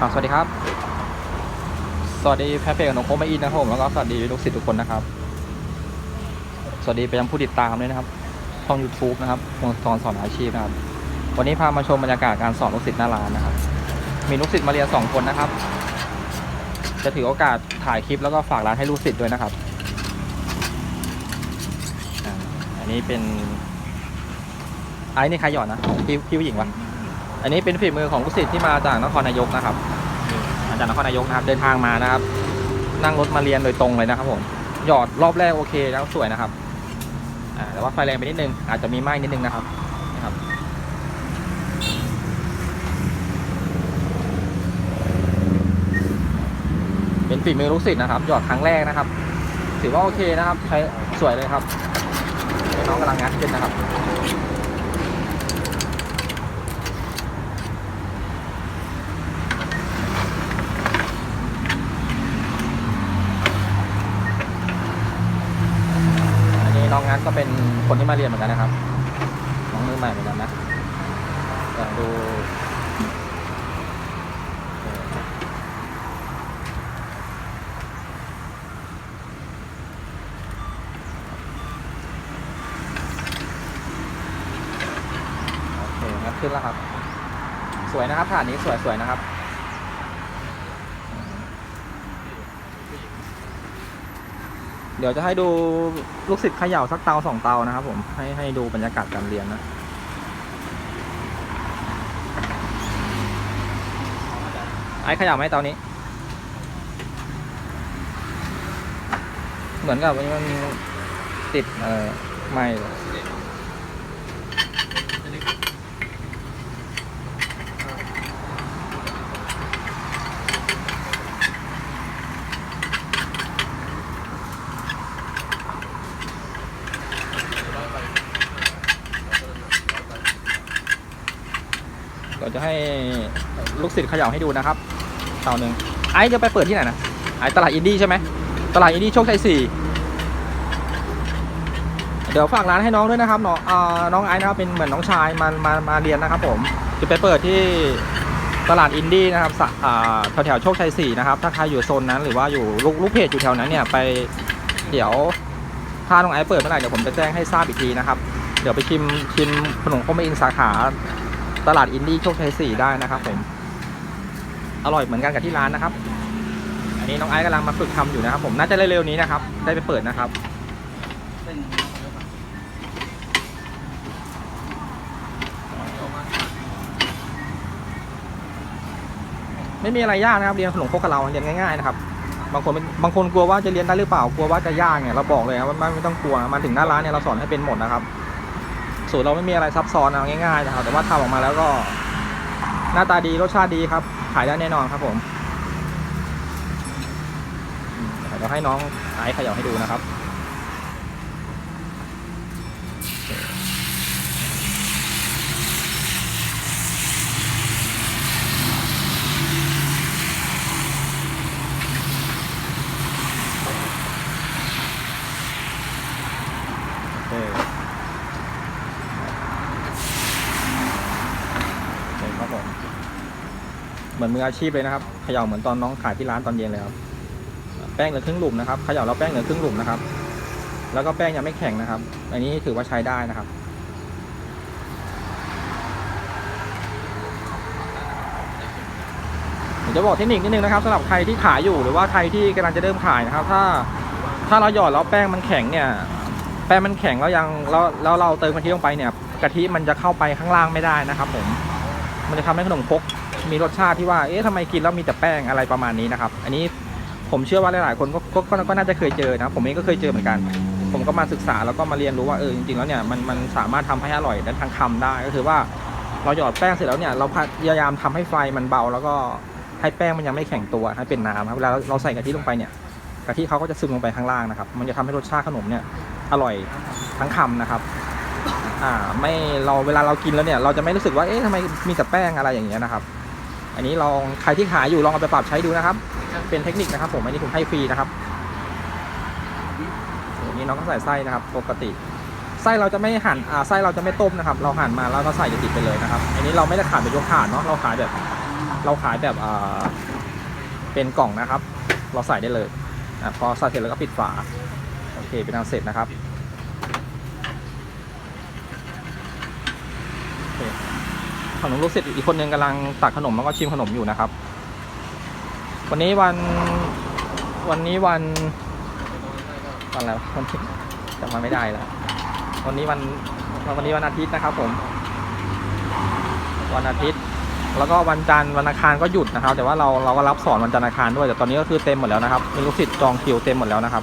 อ่าสวัสดีครับ สวัสดีแพทย์เพจของนงโคมาอินนะครับผมแล้วก็สวัสดีลูกศิษย์ทุกคนนะครับ สวัสดีไปยังผู้ติดตามด้วยนะครับช่อง YouTube นะครับวงสอนสอนอาชีพนะครับ วันนี้พามาชมบรรยากาศการสอนลูกศิษย์หน้าร้านนะครับ มีลูกศิษย์มาเรียนสองคนนะครับ จะถือโอกาสถ่ายคลิปแล้วก็ฝากร้านให้ลูกศิษย์ด้วยนะครับอันนี้เป็นไอ้นี่ใครหยอดนะพี่พี่ผู้หญิงวะ อันนี้เป็นฝีมือของลูกศิษย์ที่มาจากนครนายกนะครับมาจากนครนายกนะครับ เดินทางมานะครับ นั่งรถมาเรียนโดยตรงเลยนะครับผมหยอดรอบแรกโอเคแล้วสวยนะครับแต่ว่าไฟแรงไปนิดนึงอาจจะมีไหม้นิดนึงนะครับนะครับ เป็นฝีมือลูกศิษย์นะครับ หยอดครั้งแรกนะครับ ถือว่าโอเคนะครับใช้สวยเลยครับน้องกำลังงัดขึ้นนะครับ อันนี้น้องงัดก็เป็น คนที่มาเรียนเหมือนกันนะครับ น้องมือใหม่เหมือนกันนะแต่ดูโอเคงัดขึ้นแล้วครับ สวยนะครับฐานนี้สวยๆนะครับ เดี๋ยวจะให้ดูลูกศิษย์เขย่าสักเตาสองเตานะครับผมให้ให้ดูบรรยากาศการเรียนนะไอ้เขย่าไหมเตานี้ เหมือนกับมันติดเอ่อไม่เลยเราจะให้ ลูกศิษย์เขย่าให้ดูนะครับเต่าหนึ่งไอ้จะไปเปิดที่ไหนนะไอ้ตลาดอินดี้ใช่ไหมตลาดอินดี้โชคชัยสี่เดี๋ยวฝากร้านให้น้องด้วยนะครับน้องเอ่อน้องไอ้นะครับเป็นเหมือนน้องชายมามามาเรียนนะครับ ผมจะไปเปิดที่ตลาดอินดี้นะครับสะอ่าแถวแถวโชคชัยสี่นะครับ ถ้าใครอยู่โซนนั้นหรือว่าอยู่ลูกลูกเพจอยู่แถวนั้นเนี่ยไปเดี๋ยวถ้าน้องไอ้เปิดเมื่อไหร่เดี๋ยวผมจะแจ้งให้ทราบอีกทีนะครับ เดี๋ยวไปชิมชิมขนมข้าวเมอินสาขาตลาดอินดี้โชคชัยสี่ได้นะครับผม อร่อยเหมือนกันกับที่ร้านนะครับ อันนี้น้องไอซ์กำลังมาฝึกทำอยู่นะครับ ผมน่าจะเร็วๆนี้นะครับ ได้ไปเปิดนะครับไม่มีอะไรยากนะครับเรียนขนมครกกับเราเรียนง่ายๆนะครับบางคนบางคนกลัวว่าจะเรียนได้หรือเปล่ากลัวว่าจะยากเนี่ยเราบอกเลยนะว่าไม่ไม่ต้องกลัวมาถึงหน้าร้านเนี่ยเราสอนให้เป็นหมดนะครับ สูตรเราไม่มีอะไรซับซ้อนเอาง่ายๆนะครับแต่ว่าทำออกมาแล้วก็ หน้าตาดีรสชาติดีครับายได้แน่นอนครับผมเดี๋ยวให้น้องไอซ์เขย่าให้ดูนะครับ โอเคโอเคครับผม เหมือนมืออาชีพเลยนะครับเขย่าเหมือนตอนน้องขายที่ร้านตอนเย็นเลยครับแป้งเหลือครึ่งหลุมนะครับเขย่าแล้วแป้งเหลือครึ่งหลุมนะครับ แล้วก็แป้งยังไม่แข็งนะครับ อันนี้ถือว่าใช้ได้นะครับผมจะบอกเทคนิคนิดนึงนะครับสำหรับใครที่ขายอยู่หรือว่าใครที่กำลังจะเริ่มขายนะครับ ถ้าถ้าเราหยอดแล้วแป้งมันแข็งเนี่ย แป้งมันแข็งแล้วยังแล้วแล้วเราเติมกะทิลงไปเนี่ยกะทิมันจะเข้าไปข้างล่างไม่ได้นะครับ ผม มันจะทำให้ขนมครก มีรสชาติที่ว่าเอ๊ะทำไมกินแล้วมีแต่แป้งอะไรประมาณนี้นะครับ อันนี้ผมเชื่อว่าหลายๆ คนก็ก็ก็ก็น่าจะเคยเจอนะผมเองก็เคยเจอเหมือนกัน ผมก็มาศึกษาแล้วก็มาเรียนรู้ว่าเออจริงๆแล้วเนี่ยมันมันสามารถทำให้อร่อยได้ทางคำได้ก็คือว่าเราหยอดแป้งเสร็จแล้วเนี่ยเราพยายามทำให้ไฟมันเบา แล้วก็ให้แป้งมันยังไม่แข็งตัวให้เป็นน้ำครับเวลาเราใส่กะทิลงไปเนี่ยกะทิเขาก็จะซึมลงไปข้างล่างนะครับ มันจะทำให้รสชาติขนมเนี่ยอร่อยทั้งคำนะครับอ่าไม่เราเวลาเรากินแล้วเนี่ยเราจะไม่รู้สึกว่าเอ๊ะทำไมมีแต่แป้งอะไรอย่างเงี้ยนะครับ อันนี้ลองใครที่ขายอยู่ลองเอาไปปรับใช้ดูนะครับ เป็นเทคนิคนะครับ ผมอันนี้ผมให้ฟรีนะครับอันนี้น้องก็ใส่ไส้นะครับ ปกติไส้เราจะไม่หั่นอ่าไส้เราจะไม่ต้มนะครับ เราหั่นมาแล้วก็ใส่ติดไปเลยนะครับ อันนี้เราไม่ได้ขายแบบยกถาดเนาะเราขายแบบ เราขายแบบอ่าเป็นกล่องนะครับ เราใส่ได้เลยอะพอใส่เสร็จแล้วก็ปิดฝาโอเคเป็นอันเสร็จนะครับ โอเค ขนมลูกศิษย์อีกคนนึงกำลังตักขนมแล้วก็ชิมขนมอยู่นะครับ วันนี้วันวันนี้วันวันอะไรวะวันที่จำมาไม่ได้แล้ววันนี้วันวันนี้วันอาทิตย์นะครับ ผม วันอาทิตย์ แล้วก็วันจันทร์วันอังคารก็หยุดนะครับ แต่ว่าเราเราก็รับสอนวันจันทร์อังคารด้วยแต่ตอนนี้ก็คือเต็มหมดแล้วนะครับมีลูกศิษย์จองคิวเต็มหมดแล้วนะครับ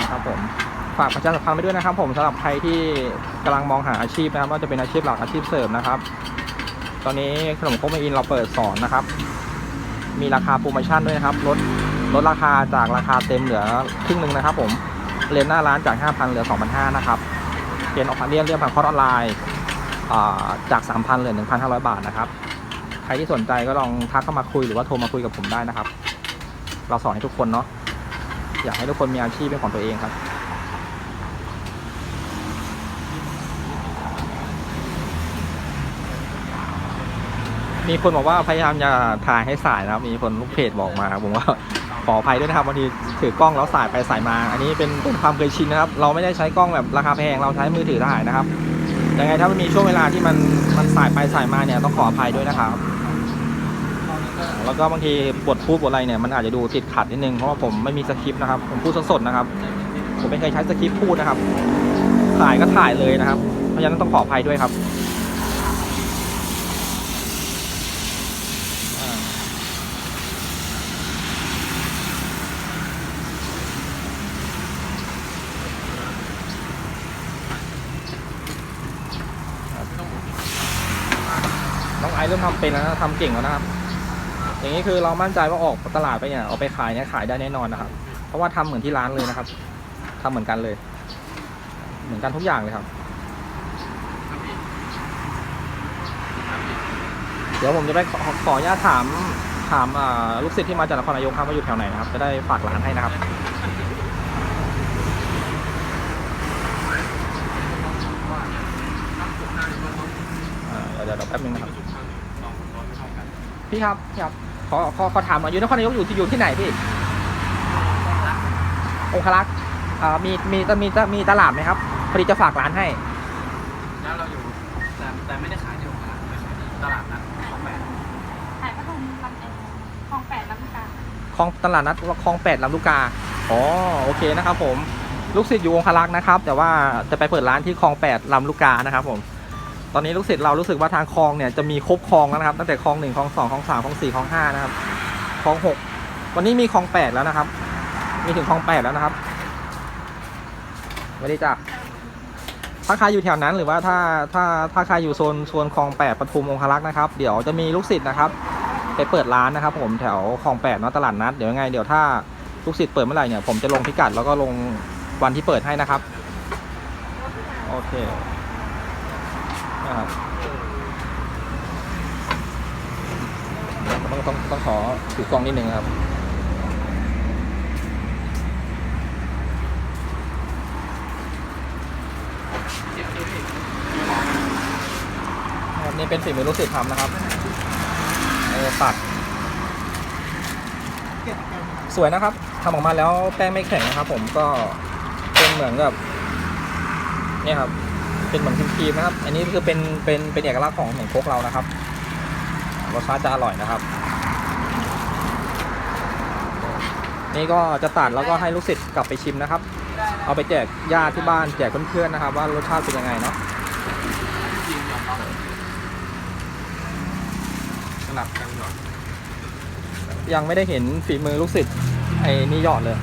นะครับผม ฝากประชาสัมพันธ์ไปด้วยนะครับ ผมสำหรับใครที่กำลังมองหาอาชีพนะครับว่าจะเป็นอาชีพหลักอาชีพเสริมนะครับ ตอนนี้ขนมโคกเมอินเราเปิดสอนนะครับ มีราคาโปรโมชั่นด้วยนะครับลดลดราคาจากราคาเต็มเหลือครึ่งหนึ่งนะครับ ผมเรียนหน้าร้านจาก 5,000เหลือ 2,500นะครับเรียนออกเรียนเรียนผ่านคอร์สออนไลน์จาก 3,000เหลือ 1,500 บาทนะครับ ใครที่สนใจก็ลองทักเข้ามาคุยหรือว่าโทรมาคุยกับผมได้นะครับ เราสอนให้ทุกคนเนาะอยากให้ทุกคนมีอาชีพเป็นของตัวเองครับ มีคนบอกว่าพยายามจะถ่ายให้สายนะครับ มีคนลูกเพจบอกมาครับผมว่าขออภัยด้วยนะครับบางทีถือกล้องแล้วสายไปสายมา อันนี้เป็นเป็นความเคยชินนะครับ เราไม่ได้ใช้กล้องแบบราคาแพงเราใช้มือถือถ่ายนะครับยังไงถ้ามันมีช่วงเวลาที่มันมันสายไปสายมาเนี่ยต้องขออภัยด้วยนะครับ แล้วก็บางทีบทพูดบทอะไรเนี่ยมันอาจจะดูติดขัดนิดนึงเพราะว่าผมไม่มีสคริปต์นะครับผมพูดสดๆนะครับ ผมไม่เคยใช้สคริปต์พูดนะครับถ่ายก็ถ่ายเลยนะครับ เพราะฉะนั้นต้องขออภัยด้วยครับ น้องไอซ์เริ่มทำเป็นแล้วนะทำเก่งแล้วนะครับ อย่างนี้คือเรามั่นใจว่าออกตลาดไปเนี่ยเอาไปขายเนี่ยขายได้แน่นอนนะครับ เพราะว่าทำเหมือนที่ร้านเลยนะครับทำเหมือนกันเลย เหมือนกันทุกอย่างเลยครับ เดี๋ยวผมจะไปขอขออนุญาตถามถามอ่าลูกศิษย์ที่มาจากนครนายกครับว่าอยู่แถวไหนนะครับ จะได้ฝากร้านให้นะครับอ่าเดี๋ยวเดี๋ยวแป๊บนึงนะครับ พี่ครับพี่ครับขอขอขอถามหน่อยอยู่นครนายกอยู่ที่อยู่ที่ไหนพี่องคลักษ์อ่ามีมีจะมีจะมีตลาดไหมครับพอดีจะฝากร้านให้ร้านเราอยู่แต่แต่ไม่ได้ขายที่โรงงานไม่ขายที่ตลาดนัดของแปดขายปทุมลำเองคลองแปดลำลูกกาคลองตลาดนัดคลองแปดลำลูกกาอ๋อโอเคนะครับผม ลูกศิษย์อยู่องคลักษ์นะครับ แต่ว่าจะไปเปิดร้านที่คลองแปดลำลูกกานะครับผม ตอนนี้ลูกศิษย์เรารู้สึกว่าทางคลองเนี่ยจะมีครบคลองแล้วนะครับ ตั้งแต่คลองหนึ่งคลองสองคลองสามคลองสี่คลองห้านะครับคลองหกวันนี้มีคลองแปดแล้วนะครับ มีถึงคลองแปดแล้วนะครับไม่ได้จ้ะถ้าใครอยู่แถวนั้นหรือว่าถ้าถ้าถ้าใครอยู่โซนโซนคลองแปดปทุมองคลักษ์นะครับ เดี๋ยวจะมีลูกศิษย์นะครับ ไปเปิดร้านนะครับ ผมแถวคลองแปดเนาะตลาดนัดเดี๋ยวยังไงเดี๋ยวถ้าลูกศิษย์เปิดเมื่อไหร่เนี่ยผมจะลงพิกัดแล้วก็ลงวันที่เปิดให้นะครับ โอเค นะครับต้องต้องต้องขอถือกล้องนิดนึงครับนี่เป็นฝีมือลูกศิษย์ทำนะครับตัดสวยนะครับทำออกมาแล้วแป้งไม่แข็งนะครับ ผมก็เป็นเหมือนกับนี่ครับ เป็นเหมือนครีมๆนะครับ อันนี้คือเป็นเป็นเป็นเอกลักษณ์ของขนมครกเรานะครับรสชาติจะอร่อยนะครับ นี่ก็จะตัดแล้วก็ให้ลูกศิษย์กลับไปชิมนะครับ เอาไปแจกญาติที่บ้านแจกเพื่อนๆนะครับ ว่ารสชาติเป็นยังไงเนาะยิงยอมรับสลับกันก่อนยังไม่ได้เห็นฝีมือลูกศิษย์ไอ้นี่หยอดเลย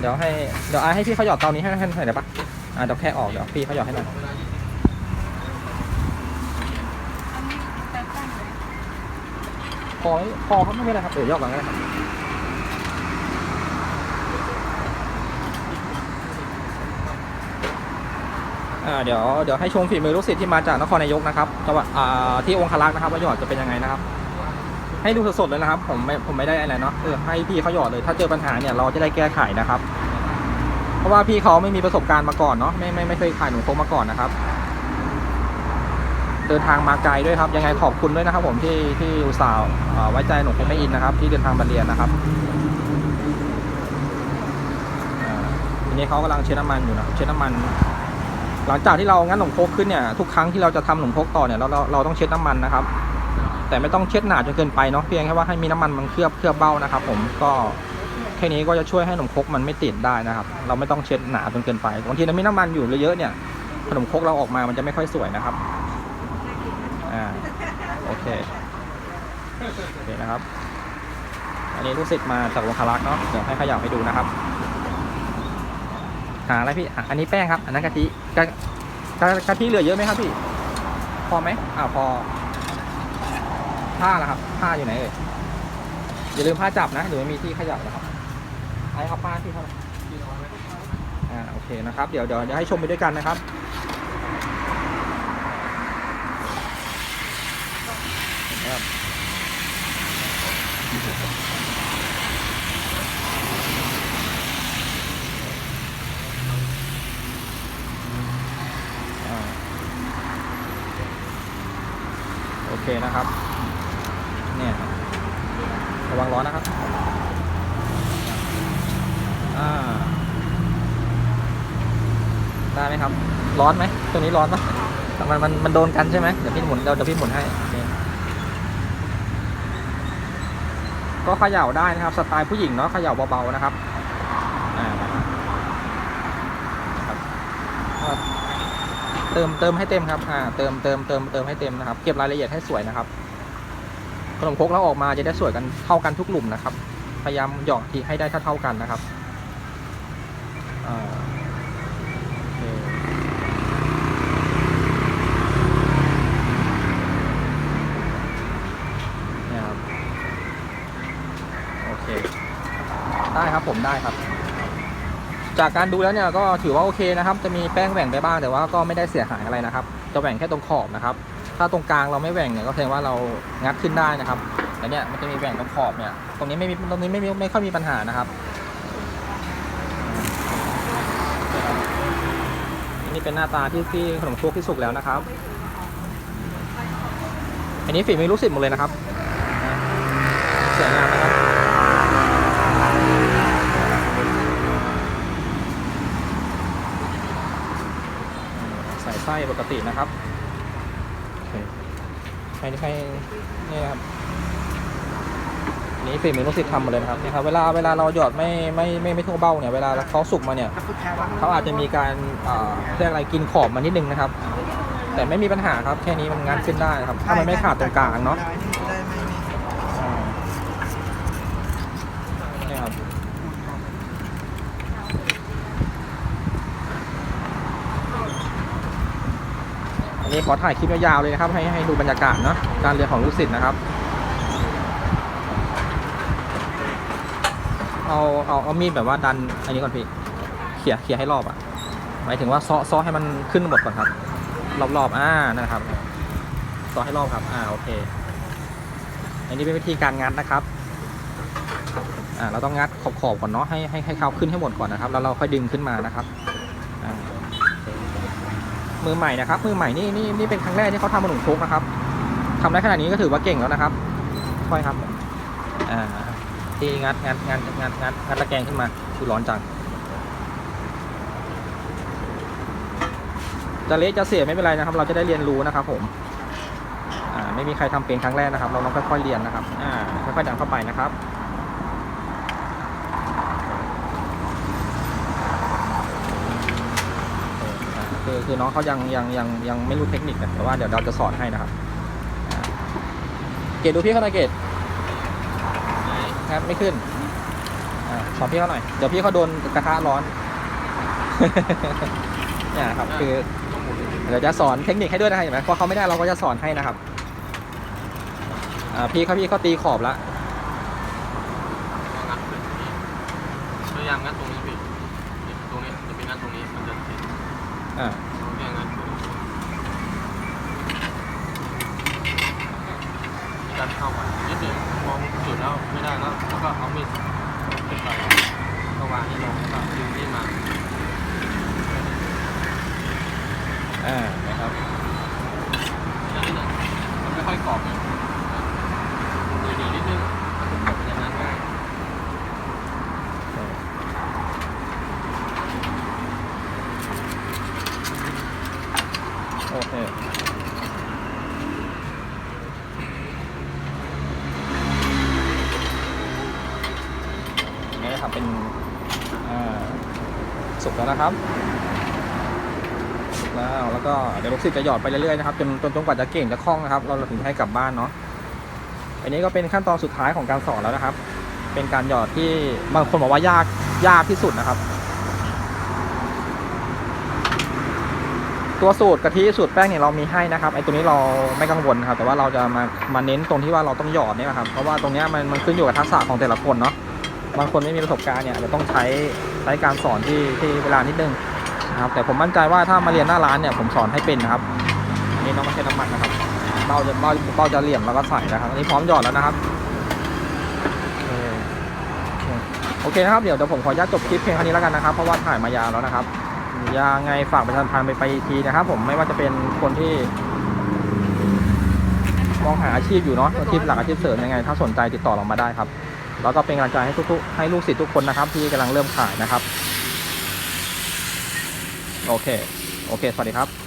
เดี๋ยวให้เดี๋ยวอ้ให้พี่เขาหยอดเตานี้ให้ให้หน่อยได้ปะอ่าเดี๋ยวแค่ออกเดี๋ยวพี่เขาหยอดให้หน่อย อันนี้แป๊บตั้งเลย พอไหมพอครับไม่เป็นไรครับเดี๋ยวยอดก่อนก็ได้ครับอ่าเดี๋ยวเดี๋ยวให้ชมฝีมือลูกศิษย์ที่มาจากนครนายกนะครับจังหวัดอ่าที่องคลักษ์นะครับว่าหยอดจะเป็นยังไงนะครับ ให้ดูสดๆเลยนะครับ ผมไม่ผมไม่ได้อะไรเนาะเออให้พี่เขาหยอดเลย ถ้าเจอปัญหาเนี่ยเราจะได้แก้ไขนะครับ เพราะว่าพี่เขาไม่มีประสบการณ์มาก่อนเนาะไม่ไม่ไม่เคยขายหนูโคกมาก่อนนะครับ เดินทางมาไกลด้วยครับ ยังไงขอบคุณด้วยนะครับผมที่ที่อุตส่าห์ไว้ใจหนุ่มคงไม่อินนะครับ ที่เดินทางมาเรียนนะครับอ่าทีนี้เขากำลังเช็ดน้ำมันอยู่นะเช็ดน้ำมัน หลังจากที่เรางั้นหนมโคกขึ้นเนี่ยทุกครั้งที่เราจะทำหนมโคกต่อเนี่ยเราเราเราต้องเช็ดน้ำมันนะครับ แต่ไม่ต้องเช็ดหนาจนเกินไปเนาะเพียงแค่ว่าให้มีน้ำมันมันเคลือบเคลือบเบ้านะครับ ผมก็แค่นี้ก็จะช่วยให้ขนมคกมันไม่ติดได้นะครับ เราไม่ต้องเช็ดหนาจนเกินไปบางทีเรามีน้ำมันอยู่เยอะเนี่ยขนมคกเราออกมามันจะไม่ค่อยสวยนะครับ เคโอเคนะครับ อันนี้รู้สึกมาจากวงคารักษ์เนาะเดี๋ยวให้ขยับให้ดูนะครับ หาอะไรพี่อะอันนี้แป้งครับ อันนั้นกะทิกะกะกะทิเหลือเยอะไหมครับพี่ พอไหมอ่าพอผ้าละครับผ้าอยู่ไหนเอ่ยอย่าลืมผ้าจับนะหรือไม่มีที่ขยับนะครับไอ้เอาผ้าที่เท่าไหร่อ่าโอเคนะครับ เดี๋ยวเดี๋ยวเดี๋ยวให้ชมไปด้วยกันนะครับ ครับ โอเคนะครับ เนี่ยระวังร้อนนะครับ อ่า ได้ไหมครับ ร้อนไหมตัวนี้ร้อนปะมันมันมันโดนกันใช่ไหมเดี๋ยวพี่หมุนเดี๋ยวเดี๋ยวพี่หมุนให้โอเค ก็เขย่าได้นะครับ สไตล์ผู้หญิงเนาะเขย่าเบาๆนะครับเติมเติมให้เต็มครับอ่าเติมเติมเติมเติมให้เต็มนะครับ เก็บรายละเอียดให้สวยนะครับขนมครกเราออกมาจะได้สวยกันเท่ากันทุกหลุมนะครับ พยายามหยอดทีให้ได้เท่าเท่ากันนะครับอ่าโอเคเนี่ยครับโอเค ได้ครับ ผมได้ครับ จากการดูแล้วเนี่ยก็ถือว่าโอเคนะครับ จะมีแป้งแหว่งไปบ้างแต่ว่าก็ไม่ได้เสียหายอะไรนะครับ จะแหว่งแค่ตรงขอบนะครับ ถ้าตรงกลางเราไม่แหว่งเนี่ยก็แสดงว่าเรางัดขึ้นได้นะครับแต่เนี่ยมันจะมีแหว่งตรงขอบเนี่ย ตรงนี้ไม่มีตรงนี้ไม่มีไม่ค่อยมีปัญหานะครับอันนี้เป็นหน้าตาที่ที่ขนมครกที่สุกแล้วนะครับ อันนี้ฝีมือลูกศิษย์หมดเลยนะครับสวยงามนะครับ ตินะครับโอเคให้ให้นี่นะครับนี่ฝีมือลูกศิษย์ทำมาเลยนะครับนี่ครับเวลาเวลาเราหยอดไม่ไม่ไม่ไม่ทั่วเบ้าเนี่ยเวลาเขาสุกมาเนี่ยเขาอาจจะมีการเอ่อเรียกอะไรกินขอบมานิดนึงนะครับ แต่ไม่มีปัญหาครับแค่นี้มันงัดขึ้นได้นะครับ ถ้ามันไม่ขาดตรงกลางเนาะอ่าเนี่ยครับ อั นี้ขอถ่ายคลิปยาวๆเลยนะครับ ให้ให้ดูบรรยากาศเนาะการเรียนของลูกศิษย์นะครับ เอาเอาเอามีดแบบว่าดันอันนี้ก่อนพี่เขี่ยเขี่ยให้รอบอะหมายถึงว่าซ้อซ้อให้มันขึ้นหมดก่อนครับ รอบๆอ่านะครับซ้อให้รอบครับอ่าโอเค อันนี้เป็นวิธีการงัดนะครับอ่าเราต้องงัดขอบๆก่อนเนาะให้ให้ให้เขาขึ้นให้หมดก่อนนะครับ แล้วเราค่อยดึงขึ้นมานะครับ มือใหม่นะครับ มือใหม่นี่นี่นี่เป็นครั้งแรกที่เขาทำขนมครกนะครับทำได้ขนาดนี้ก็ถือว่าเก่งแล้วนะครับค่อยครับอ่าที่งัดงัดงัดงัดงัดงัดตะแกรงขึ้นมาคือร้อนจังจะเละจะเสียไม่เป็นไรนะครับ เราจะได้เรียนรู้นะครับ ผมอ่าไม่มีใครทำเป็นครั้งแรกนะครับ เราต้องค่อยๆเรียนนะครับอ่าค่อยๆดันเข้าไปนะครับ คือคือน้องเขายังยังยังยังไม่รู้เทคนิคนะแต่ว่าเดี๋ยวเราจะสอนให้นะครับอ่าเกดดูพี่เขาหน่อยเกดครับไม่ขึ้นอ่าสอนพี่เขาหน่อยเดี๋ยวพี่เขาโดนกระทะร้อนเนี่ยครับคือเดี๋ยวจะสอนเทคนิคให้ด้วยนะครับเห็นไหมพอเขาไม่ได้เราก็จะสอนให้นะครับอ่าพี่เขาพี่เขาตีขอบละงัดขึ้นนี่พยายามงัดตรงนี้พี่นี่ตรงนี้จะเป็นงัดตรงนี้มันจะติด อ่า เราเรียกงัดขึ้น ดันเข้าไปนิดหนึงมองจุดแล้วไม่ได้แล้วแล้วก็เอามีดขึ้นไปก็วางให้ลงแล้วก็ดึงนี่มาอ่านะครับ อันนี้ โอเค นี่นะครับเป็นอ่าสุกแล้วนะครับสุกแล้วแล้ว ก็เดี๋ยวลูกศิษย์จะหยอดไปเรื่อยๆนะครับจนจนจนกว่าจะเก่งจะคล่องนะครับ เราถึงให้กลับบ้านเนาะอันนี้ก็เป็นขั้นตอนสุดท้ายของการสอนแล้วนะครับ เป็นการหยอดที่บางคนบอกว่ายากยากที่สุดนะครับ ตัวสูตรกะทิสูตรแป้งเนี่ยเรามีให้นะครับไอ้ตัวนี้เราไม่กังวลครับ แต่ว่าเราจะมามาเน้นตรงที่ว่าเราต้องหยอดเนี่ยนะครับเพราะว่าตรงนี้มันมันขึ้นอยู่กับทักษะของแต่ละคนเนาะบางคนไม่มีประสบการณ์เนี่ยจะต้องใช้ใช้การสอนที่ที่เวลานิดนึง นะครับแต่ผมมั่นใจว่าถ้ามาเรียนหน้าร้านเนี่ยผมสอนให้เป็นนะครับอันนี้น้องไม่ใช่น้ำมันนะครับเบ้าจะเบ้าเบ้าจะเหลี่ยมแล้วก็ใส่นะครับอันนี้พร้อมหยอดแล้วนะครับโอเคคนะครับเดี๋ยวเดี๋ยวผมขออนุญาตจบคลิปเพียงเท่านี้แล้วกันนะครับเพราะว่าถ่ายมายาวแล้วนะครับยังไงฝากประชาสัมพันธ์ไปไปอีกทีนะครับ ผมไม่ว่าจะเป็นคนที่มองหาอาชีพอยู่เนาะอาชีพหลักอาชีพเสริมยังไง ถ้าสนใจติดต่อเรามาได้ครับ แล้วก็เป็นกำลังใจให้ทุกๆให้ลูกศิษย์ทุกคนนะครับ ที่กำลังเริ่มขายนะครับ โอเค โอเค สวัสดีครับ